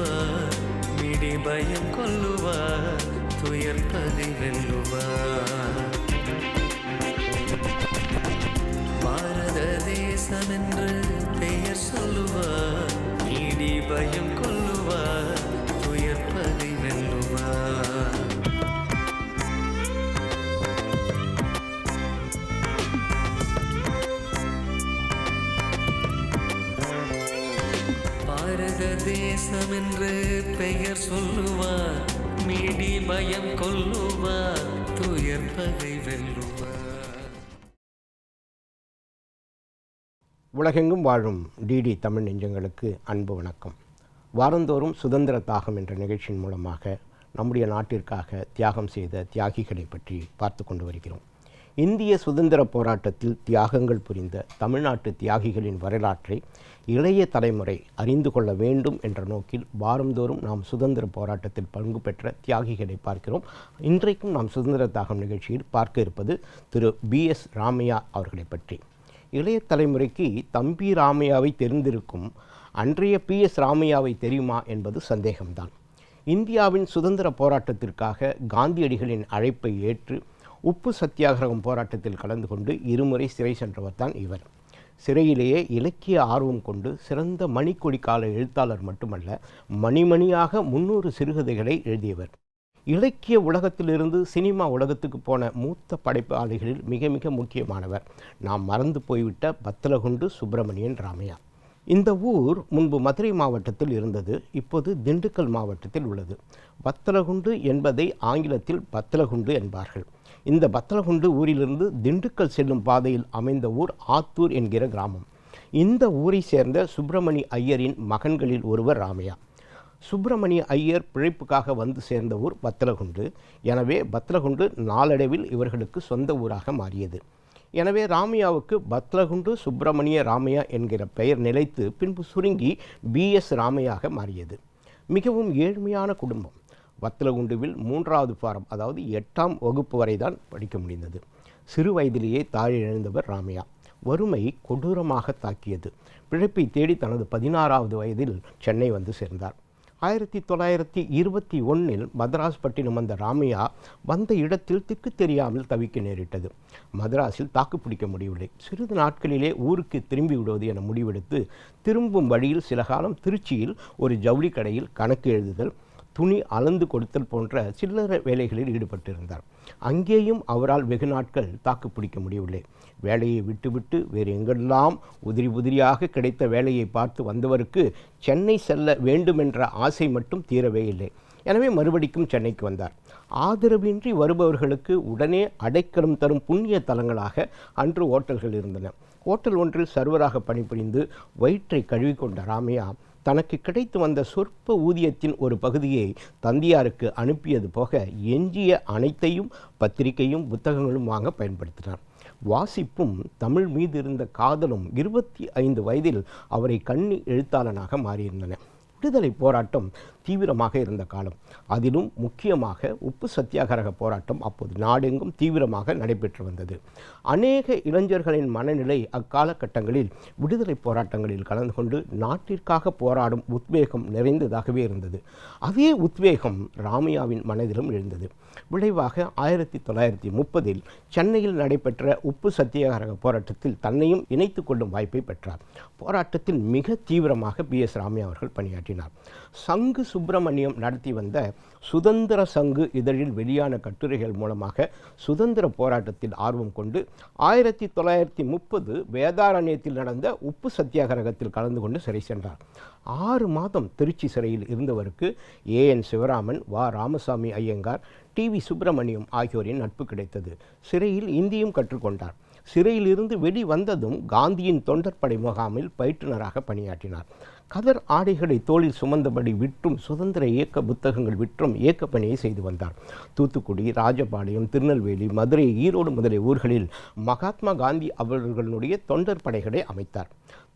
தேசம் மிடி பயம் கொல்லுவார் துயர் பதி வெல்லுவார் பாரத தேசம் என்று பெயர் சொல்லுவார் இடி பயம் கொல்லுவார் தேசம் என்று பெயர் சொல்லுவார். மீடி பயம் கொல்லுவார் துயர் பகை வெல்லுவார். உலகெங்கும் வாழும் டிடி தமிழ் நெஞ்சங்களுக்கு அன்பு வணக்கம். வாரந்தோறும் சுதந்திர தாகம் என்ற நிகழ்ச்சியின் மூலமாக நம்முடைய நாட்டிற்காக தியாகம் செய்த தியாகிகளை பற்றி பார்த்து கொண்டு வருகிறோம். இந்திய சுதந்திர போராட்டத்தில் தியாகங்கள் புரிந்த தமிழ்நாட்டு தியாகிகளின் வரலாற்றை இளைய தலைமுறை அறிந்து கொள்ள வேண்டும் என்ற நோக்கில் வாரந்தோறும் நாம் சுதந்திர போராட்டத்தில் பங்கு பெற்ற தியாகிகளை பார்க்கிறோம். இன்றைக்கும் நாம் சுதந்திர தாகம் நிகழ்ச்சியில் பார்க்க இருப்பது திரு பி எஸ் ராமையா அவர்களை பற்றி. இளைய தலைமுறைக்கு தம்பி ராமையாவை தெரிந்திருக்கும் அன்றைய பி எஸ் ராமையாவை தெரியுமா என்பது சந்தேகம்தான். இந்தியாவின் சுதந்திர போராட்டத்திற்காக காந்தியடிகளின் அழைப்பை ஏற்று உப்பு சத்தியாகிரகம் போராட்டத்தில் கலந்து கொண்டு இருமுறை சிறை சென்றவர் தான் இவர். சிறையிலேயே இலக்கிய ஆர்வம் கொண்டு சிறந்த மணிக்கொடி கால எழுத்தாளர் மட்டுமல்ல மணிமணியாக முன்னூறு சிறுகதைகளை எழுதியவர். இலக்கிய உலகத்திலிருந்து சினிமா உலகத்துக்கு போன மூத்த படைப்பாளிகளில் மிக மிக முக்கியமானவர். நாம் மறந்து போய்விட்ட பத்தலகுண்டு சுப்பிரமணியன் ராமையா. இந்த ஊர் முன்பு மதுரை மாவட்டத்தில் இருந்தது இப்போது திண்டுக்கல் மாவட்டத்தில் உள்ளது. பத்தலகுண்டு என்பதை ஆங்கிலத்தில் பத்தலகுண்டு என்பார்கள். இந்த பத்தலகுண்டு ஊரிலிருந்து திண்டுக்கல் செல்லும் பாதையில் அமைந்த ஊர் ஆத்தூர் என்கிற கிராமம். இந்த ஊரை சேர்ந்த சுப்பிரமணி ஐயரின் மகன்களில் ஒருவர் ராமையா. சுப்பிரமணிய ஐயர் பிழைப்புக்காக வந்து சேர்ந்த ஊர் பத்தலகுண்டு. எனவே பத்தலகுண்டு நாளடைவில் இவர்களுக்கு சொந்த ஊராக மாறியது. எனவே ராமையாவுக்கு பத்ரகுண்டு சுப்பிரமணிய ராமையா என்கிற பெயர் நிலைத்து பின்பு சுருங்கி பிஎஸ் ராமையாக மாறியது. மிகவும் ஏழ்மையான குடும்பம். வத்தலகுண்டுவில் மூன்றாவது பாரம் அதாவது எட்டாம் வகுப்பு வரை தான் படிக்க முடிந்தது. சிறு வயதிலேயே தாழ் இழந்தவர் ராமையா. வறுமை கொடூரமாக தாக்கியது. பிழைப்பை தேடி தனது பதினாறாவது வயதில் சென்னை வந்து சேர்ந்தார். ஆயிரத்தி தொள்ளாயிரத்தி இருபத்தி ஒன்றில் மதராஸ் பட்டினம் வந்த ராமையா வந்த இடத்தில் திக்கு தெரியாமல் தவிக்க நேரிட்டது. மதராஸில் தாக்குப்பிடிக்க முடியவில்லை. சிறிது நாட்களிலே ஊருக்கு திரும்பி விடுவது என முடிவெடுத்து திரும்பும் வழியில் சில காலம் திருச்சியில் ஒரு ஜவுளி கடையில் கணக்கு எழுதுதல் துணி அளந்து கொடுத்தல் போன்ற சில்லறை வேலைகளில் ஈடுபட்டிருந்தார். அங்கேயும் அவரால் வெகு நாட்கள் தாக்குப்பிடிக்க முடியவில்லை. வேலையை விட்டுவிட்டு வேறு எங்கெல்லாம் உதிரி உதிரியாக கிடைத்த வேலையை பார்த்து வந்தவருக்கு சென்னை செல்ல வேண்டுமென்ற ஆசை மட்டும் தீரவே இல்லை. எனவே மறுபடிக்கும் சென்னைக்கு வந்தார். ஆதரவின்றி வருபவர்களுக்கு உடனே அடைக்கலம் தரும் புண்ணிய தலங்களாக அன்று ஓட்டல்கள் இருந்தன. ஓட்டல் ஒன்றில் சர்வராக பணிபுரிந்து வயிற்றை கழுவிக்கொண்ட ராமையா தனக்கு கிடைத்து வந்த சொற்ப ஊதியத்தின் ஒரு பகுதியை தந்தியாருக்கு அனுப்பியது போக எஞ்சிய அனைத்தையும் பத்திரிகையும் புத்தகங்களும் வாங்க பயன்படுத்தினார். வாசிப்பும் தமிழ் மீது இருந்த காதலும் இருபத்தி ஐந்து வயதில் அவரை கண்ணி எழுத்தாளனாக மாறியிருந்தன. விடுதலை போராட்டம் தீவிரமாக இருந்த காலம். அதிலும் முக்கியமாக உப்பு சத்தியாகிரக போராட்டம் அப்போது நாடெங்கும் தீவிரமாக நடைபெற்று வந்தது. அநேக இளைஞர்களின் மனநிலை அக்காலகட்டங்களில் விடுதலை போராட்டங்களில் கலந்து கொண்டு நாட்டிற்காக போராடும் உத்வேகம் நிறைந்ததாகவே இருந்தது. அதே உத்வேகம் ராமையாவின் மனதிலும் எழுந்தது. விளைவாக ஆயிரத்தி தொள்ளாயிரத்தி முப்பதில் சென்னையில் நடைபெற்ற உப்பு சத்தியாகிரக போராட்டத்தில் தன்னையும் இணைத்து கொள்ளும் வாய்ப்பை பெற்றார். போராட்டத்தில் மிக தீவிரமாக பி எஸ் ராமையா அவர்கள் பணியாற்றினார். சங்கு சுப்பிரமணியம் நடத்தி வந்த சுதந்திர சங்கு இதழில் வெளியான கட்டுரைகள் மூலமாக சுதந்திர போராட்டத்தில் ஆர்வம் கொண்டு ஆயிரத்தி தொள்ளாயிரத்தி முப்பது வேதாரண்யத்தில் நடந்த உப்பு சத்தியாகிரகத்தில் கலந்து கொண்டு சிறை சென்றார். ஆறு மாதம் திருச்சி சிறையில் இருந்தவருக்கு ஏ. என். சிவராமன் வா. ராமசாமி ஐயங்கார் டி. வி. சுப்பிரமணியம் ஆகியோரின் நட்பு கிடைத்தது. சிறையில் இந்தியும் கற்றுக்கொண்டார். சிறையிலிருந்து வெளி வந்ததும் காந்தியின் தொண்டற்படை முகாமில் பயிற்றுனராக பணியாற்றினார். கதர் ஆடைகளை தோளில் சுமந்தபடி விற்றும் சுதந்திர இயக்க புத்தகங்கள் விற்றும் இயக்க பணியை செய்து வந்தார். தூத்துக்குடி ராஜபாளையம் திருநெல்வேலி மதுரை ஈரோடு முதலிய ஊர்களில் மகாத்மா காந்தி அவர்களுடைய தொண்டர் படைகளை அமைத்தார்.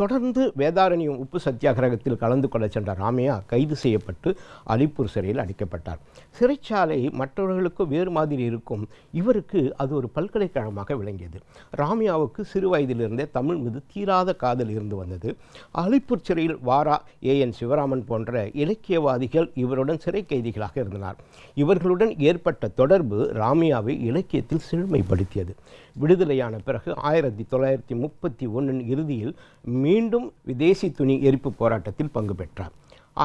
தொடர்ந்து வேதாரண்யம் உப்பு சத்தியாகிரகத்தில் கலந்து கொள்ள சென்ற ராமையா கைது செய்யப்பட்டு அலிப்பூர் சிறையில் அடைக்கப்பட்டார். சிறைச்சாலை மற்றவர்களுக்கு வேறு மாதிரி இருக்கும். இவருக்கு அது ஒரு பல்கலைக்கழகமாக விளங்கியது. ராமையாவுக்கு சிறு வயதிலிருந்தே தமிழ் மீது தீராத காதல் இருந்து வந்தது. அலிப்பூர் சிறையில் வாரா ஏ என் சிவராமன் போன்ற இலக்கியவாதிகள் இவருடன் சிறை கைதிகளாக இருந்தனர். இவர்களுடன் ஏற்பட்ட தொடர்பு ராமியாவை இலக்கியத்தில் செழுமைப்படுத்தியது விடுதலையான பிறகு ஆயிரத்தி தொள்ளாயிரத்தி முப்பத்தி ஒன்றின் இறுதியில் மீண்டும் விதேசி துணி எரிப்பு போராட்டத்தில் பங்கு பெற்றார்.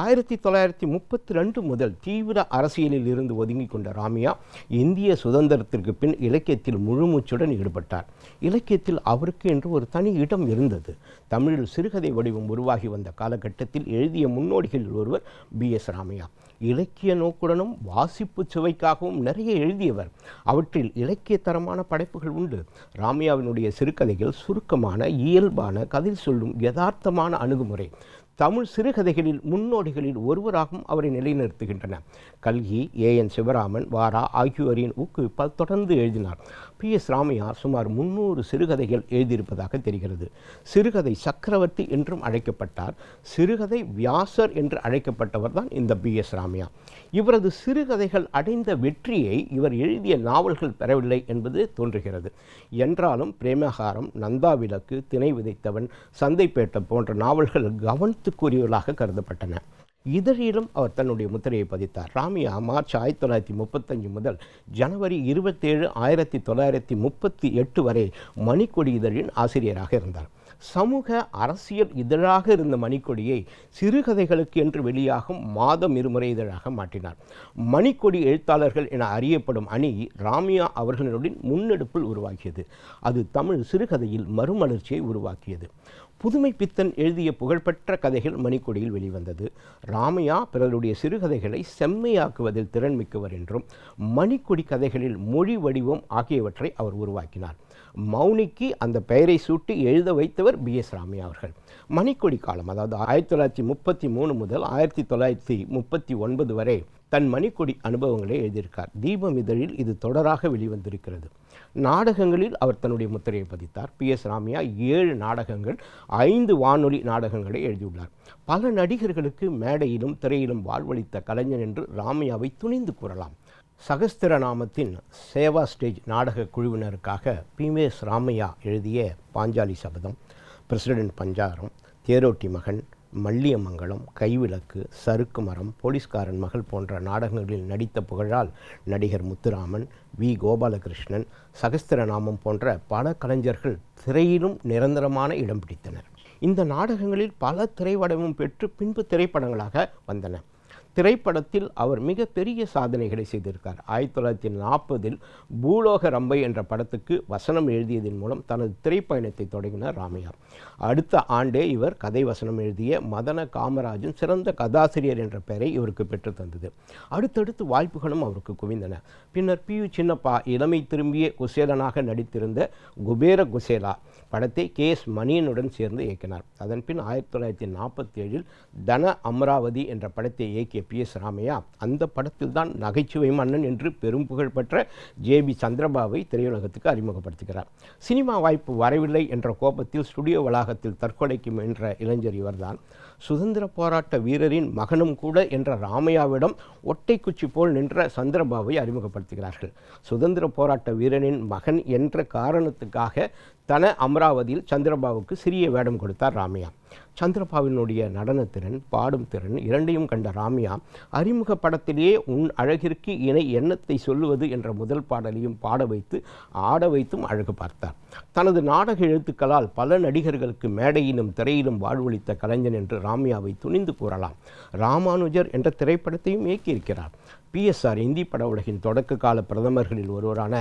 ஆயிரத்தி தொள்ளாயிரத்தி முப்பத்தி ரெண்டு முதல் தீவிர அரசியலில் இருந்து ஒதுங்கி கொண்ட ராமியா இந்திய சுதந்திரத்திற்கு பின் இலக்கியத்தில் முழுமூச்சுடன் ஈடுபட்டார். இலக்கியத்தில் அவருக்கு என்று ஒரு தனி இடம் இருந்தது. தமிழில் சிறுகதை வடிவம் உருவாகி வந்த காலகட்டத்தில் எழுதிய முன்னோடிகளில் ஒருவர் பி எஸ் ராமையா. இலக்கிய நோக்குடனும் வாசிப்பு சுவைக்காகவும் நிறைய எழுதியவர். அவற்றில் இலக்கிய தரமான படைப்புகள் உண்டு. ராமையாவினுடைய சிறுகதைகள் சுருக்கமான இயல்பான கதை சொல்லும் யதார்த்தமான அணுகுமுறை. தமிழ் சிறுகதைகளில் முன்னோடிகளில் ஒருவராகவும் அவரை நிலைநிறுத்துகின்றன. கல்கி ஏ என் சிவராமன் வாரா ஆகியோரின் ஊக்குவிப்பால் தொடர்ந்து எழுதினார். பி எஸ் ராமையா சுமார் முன்னூறு சிறுகதைகள் எழுதியிருப்பதாக தெரிகிறது. சிறுகதை சக்கரவர்த்தி என்றும் அழைக்கப்பட்டார். சிறுகதை வியாசர் என்று அழைக்கப்பட்டவர் தான் இந்த பி எஸ் ராமையா இவரது சிறுகதைகள் அடைந்த வெற்றியை இவர் எழுதிய நாவல்கள் பெறவில்லை என்பது தோன்றுகிறது. என்றாலும் பிரேமகாரம் நந்தா விளக்கு திணை விதைத்தவன் சந்தைப்பேட்டை போன்ற நாவல்கள் கவனித்துக்குரியவர்களாக கருதப்பட்டன. இதழிலும் அவர் தன்னுடைய முத்திரையை பதித்தார். ராமியா மார்ச் ஆயிரத்தி தொள்ளாயிரத்தி முப்பத்தஞ்சு முதல் ஜனவரி இருபத்தேழு ஆயிரத்தி தொள்ளாயிரத்தி முப்பத்தி எட்டு வரை மணிக்கொடி இதழின் ஆசிரியராக இருந்தார். சமூக அரசியல் இதழாக இருந்த மணிக்கொடியை சிறுகதைகளுக்கு என்று வெளியாகும் மாதம் இருமுறை இதழாக மாற்றினார். மணிக்கொடி எழுத்தாளர்கள் என அறியப்படும் அணி ராமியா அவர்களுடன் முன்னெடுப்பில் உருவாக்கியது அது தமிழ் சிறுகதையில் மறுமலர்ச்சியை உருவாக்கியது. புதுமை பித்தன் எழுதிய புகழ்பெற்ற கதைகள் மணிக்கொடியில் வெளிவந்தது. ராமையா பிறருடைய சிறுகதைகளை செம்மையாக்குவதில் திறன்மிக்கவர் என்றும் மணிக்கொடி கதைகளில் மொழி வடிவம் ஆகியவற்றை அவர் உருவாக்கினார். மௌனிக்கு அந்த பெயரை சூட்டி எழுத வைத்தவர் பி. எஸ். ராமையா அவர்கள். மணிக்கொடி காலம் அதாவது ஆயிரத்தி தொள்ளாயிரத்தி முப்பத்தி மூணு முதல் ஆயிரத்தி தொள்ளாயிரத்தி முப்பத்தி ஒன்பது வரை தன் மணிக்கொடி அனுபவங்களை எழுதியிருக்கார். தீபம் இதழில் இது தொடராக வெளிவந்திருக்கிறது. நாடகங்களில் அவர் தன்னுடைய முத்திரையை பதித்தார். பி. எஸ். ராமையா ஏழு நாடகங்கள் ஐந்து வானொலி நாடகங்களை எழுதியுள்ளார். பல நடிகர்களுக்கு மேடையிலும் திரையிலும் வாழ்வளித்த கலைஞன் என்று ராமையாவை துணிந்து கூறலாம். சகஸ்திர நாமத்தின் சேவா ஸ்டேஜ் நாடக குழுவினருக்காக பி. எஸ். ராமையா எழுதிய பாஞ்சாலி சபதம் பிரசிடென்ட் பஞ்சாரம் தேரோட்டி மகன் மல்லியமங்கலம் கைவிளக்கு சறுக்கு மரம் போலீஸ்காரன் மகள் போன்ற நாடகங்களில் நடித்த புகழால் நடிகர் முத்துராமன் வி. கோபாலகிருஷ்ணன் சகஸ்திரநாமம் போன்ற பல கலைஞர்கள் திரையிலும் நிரந்தரமான இடம் பிடித்தனர். இந்த நாடகங்களில் பல திரைவடமும் பெற்று பின்பு திரைப்படங்களாக வந்தன. திரைப்படத்தில் அவர் மிகப்பெரிய சாதனைகளை செய்திருக்கார். ஆயிரத்தி தொள்ளாயிரத்தி நாற்பதில் பூலோக ரம்பை என்ற படத்துக்கு வசனம் எழுதியதன் மூலம் தனது திரைப்பயணத்தை தொடங்கினார் ராமையா அடுத்த ஆண்டே இவர் கதை வசனம் எழுதிய மதன காமராஜன் சிறந்த கதாசிரியர் என்ற பெயரை இவருக்கு பெற்று தந்தது. அடுத்தடுத்து வாய்ப்புகளும் அவருக்கு குவிந்தன. பின்னர் பி யு சின்னப்பா இளமை திரும்பிய குசேலனாக நடித்திருந்த குபேர குசேலா படத்தை கே எஸ் மணியனுடன் சேர்ந்து இயக்கினார். அதன்பின் ஆயிரத்தி தொள்ளாயிரத்தி நாற்பத்தி ஏழில் தன அமராவதி என்ற படத்தை இயக்கிய பி எஸ் ராமையா அந்த படத்தில் தான் நகைச்சுவை மன்னன் என்று பெரும் புகழ் பெற்ற ஜே பி சந்திரபாபை திரையுலகத்துக்கு அறிமுகப்படுத்துகிறார். சினிமா வாய்ப்பு வரவில்லை என்ற கோபத்தில் ஸ்டுடியோ வளாகத்தில் தற்கொலைக்கு முயன்ற இளைஞர் இவர்தான். சுதந்திர போராட்ட வீரரின் மகனும் கூட என்ற ராமையாவிடம் ஒட்டை குச்சி போல் நின்ற சந்திரபாபுவை அறிமுகப்படுத்துகிறார்கள். சுதந்திர போராட்ட வீரனின் மகன் என்ற காரணத்துக்காக தன அமராவதியில் சந்திரபாபுக்கு சிறிய வேடம் கொடுத்தார் ராமையா. சந்திரபாவினுடைய நடனத்திறன் பாடும் திறன் இரண்டையும் கண்ட ராமியா அறிமுக படத்திலேயே உன் அழகிற்கு இணை எண்ணத்தை சொல்லுவது என்ற முதல் பாடலையும் பாட வைத்து ஆட வைத்தும் அழகு பார்த்தார். தனது நாடக எழுத்துக்களால் பல நடிகர்களுக்கு மேடையிலும் திரையிலும் வாழ்வளித்த கலைஞன் என்று ராமியாவை துணிந்து கூறலாம். ராமானுஜர் என்ற திரைப்படத்தையும் இயக்கியிருக்கிறார். பிஎஸ்ஆர் இந்தி பட உலகின் தொடக்க கால பிரதமர்களில் ஒருவரான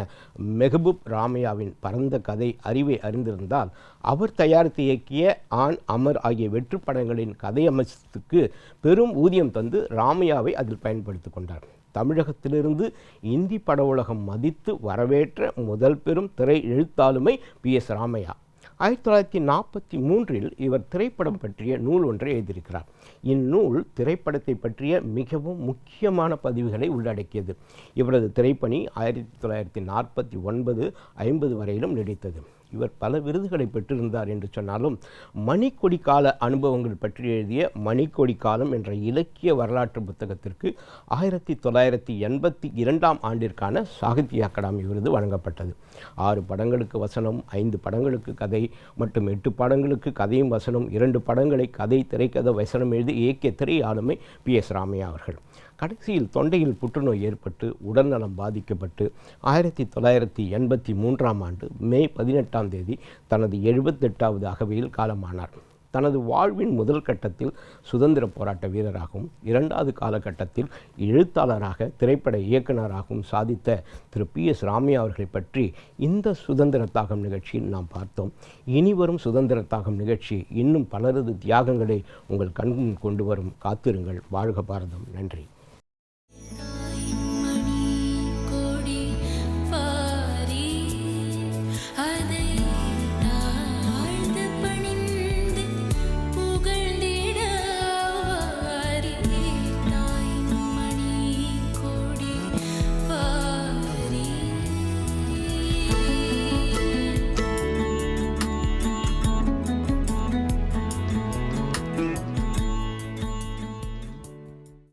மெஹபூப் ராமையாவின் பரந்த கதை அறிவை அறிந்திருந்தால் அவர் தயாரித்து இயக்கிய ஆண் அமர் ஆகிய வெற்று படங்களின் கதை அமைச்சத்துக்கு பெரும் ஊதியம் தந்து ராமையாவை அதில் பயன்படுத்தி கொண்டார். தமிழகத்திலிருந்து இந்தி பட உலகம் மதித்து வரவேற்ற முதல் பெரும் திரை எழுத்தாளுமை பி எஸ் ராமையா. ஆயிரத்தி தொள்ளாயிரத்தி நாற்பத்தி மூன்றில் இவர் திரைப்படம் பற்றிய நூல் ஒன்றை எழுதியிருக்கிறார். இந்நூல் திரைப்படத்தை பற்றிய மிகவும் முக்கியமான பதிவுகளை உள்ளடக்கியது. இவரது திரைப்பணி ஆயிரத்தி தொள்ளாயிரத்தி நாற்பத்தி ஒன்பது ஐம்பது வரையிலும் நீடித்தது. இவர் பல விருதுகளை பெற்றிருந்தார் என்று சொன்னாலும் மணிக்கொடி கால அனுபவங்கள் பற்றி எழுதிய மணிக்கொடி காலம் என்ற இலக்கிய வரலாற்று புத்தகத்திற்கு ஆயிரத்தி தொள்ளாயிரத்தி எண்பத்தி இரண்டாம் ஆண்டிற்கான சாகித்ய அகாடமி விருது வழங்கப்பட்டது. ஆறு படங்களுக்கு வசனம் ஐந்து படங்களுக்கு கதை மற்றும் எட்டு படங்களுக்கு கதையும் வசனம் இரண்டு படங்களை கதை திரைக்கதை வசனம் எழுதி இயக்கிய திரையாளுமை பி எஸ் ராமையா அவர்கள். கடைசியில் தொண்டையில் புற்றுநோய் ஏற்பட்டு உடல்நலம் பாதிக்கப்பட்டு ஆயிரத்தி தொள்ளாயிரத்தி எண்பத்தி மூன்றாம் ஆண்டு மே பதினெட்டாம் தேதி தனது எழுபத்தெட்டாவது அகவையில் காலமானார். தனது வாழ்வின் முதல் கட்டத்தில் சுதந்திர போராட்ட வீரராகவும் இரண்டாவது காலகட்டத்தில் எழுத்தாளராக திரைப்பட இயக்குனராகவும் சாதித்த திரு பி எஸ் ராமையா அவர்களை பற்றி இந்த சுதந்திர தாகம் நிகழ்ச்சியில் நாம் பார்த்தோம். இனிவரும் சுதந்திர தாகம் நிகழ்ச்சி இன்னும் பலரது தியாகங்களை உங்கள் கண்முன் கொண்டு வரும். காத்திருங்கள். வாழ்க பாரதம். நன்றி.